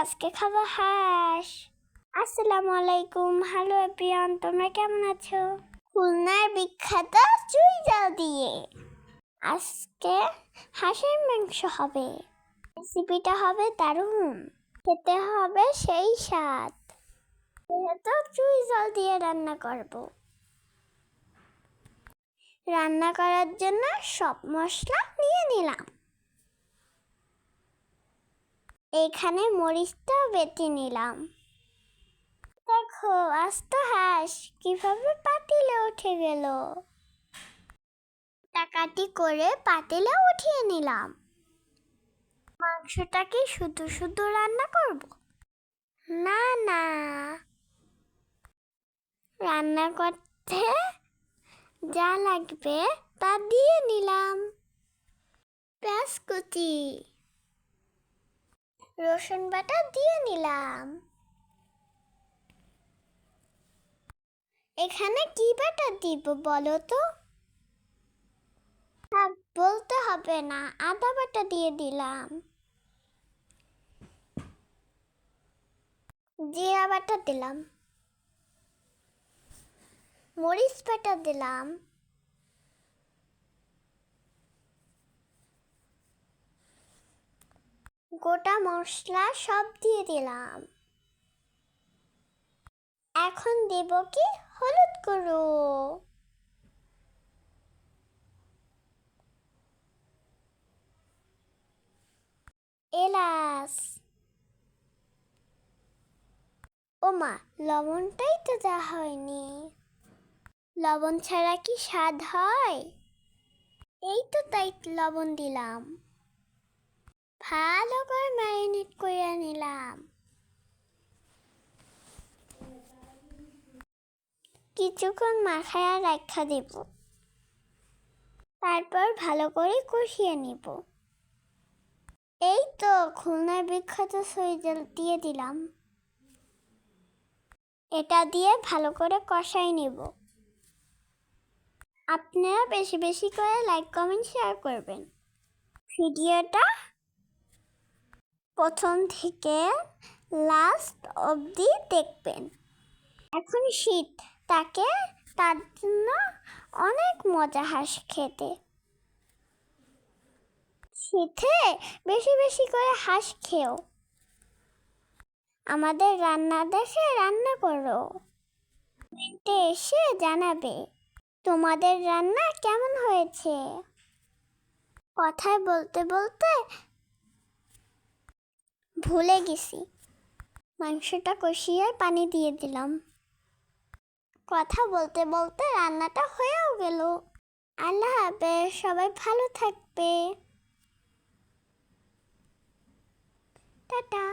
আজকে খাব হাঁস। আসসালামু আলাইকুম। হ্যালো এভরিওয়ান তোমরা কেমন আছো? খুলনার বিখ্যাত চুই জাল দিয়ে। আজকে হাঁসের মাংস হবে। রেসিপিটা হবে দারুণ। খেতে হবে সেই স্বাদ। যেহেতু চুই জল দিয়ে রান্না করব। রান্না করার জন্য সব মশলা নিয়ে নিলাম। এখানে মরিচটা বেটে নিলাম। দেখো, আস্ত হাঁস কীভাবে পাতিলে উঠে গেল। টাকাটি করে পাতিলে উঠিয়ে নিলাম। মাংসটা কি শুধু শুধু রান্না করব? না না। রান্না করতে যা লাগবে তা দিয়ে নিলাম। পেঁয়াজ কুচি। রসুন বাটা দিয়ে নিলাম। এখানে কি বাটা দিব বলো তো? বলতে হবে না, আদা বাটা দিয়ে দিলাম। জিরা বাটা দিলাম। মরিচ বাটা দিলাম। গোটা মশলা সব দিয়ে দিলাম। এখন দেব কি? হলুদ গুঁড়ো। এলাচ। ওমা, লবণটাই তো দেওয়া হয়নি। লবণ ছাড়া কি স্বাদ হয়? এই তো তাই লবণ দিলাম। ভালো করে ম্যারিনেট করে নিলাম। কিছুক্ষণ মাখায় রাখা দেব। তারপর ভালো করে কষিয়ে নিব। এই তো খুলনার বিখ্যাত সইজল দিয়ে দিলাম। এটা দিয়ে ভালো করে কষাই নিব। আপনারা বেশি বেশি করে লাইক, কমেন্ট, শেয়ার করবেন। ভিডিওটা প্রথম থেকে লাস্ট অবধি দেখবেন। এখন শীত, তাকে তার জন্য অনেক মজা হাঁস খেতে। শীতে বেশি বেশি করে হাঁস খেও। আমাদের রান্না দেখে রান্না করো। কমেন্টে এসে জানাবে, তোমাদের রান্না কেমন হয়েছে? কথায় বলতে বলতে ভুলে গেছি। মাংসটা কষিয়ে পানি দিয়ে দিলাম। কথা বলতে বলতে রান্নাটা হয়েও গেল। আল্লাহ হাফেজ, সবাই ভালো থাকবে। টাটা।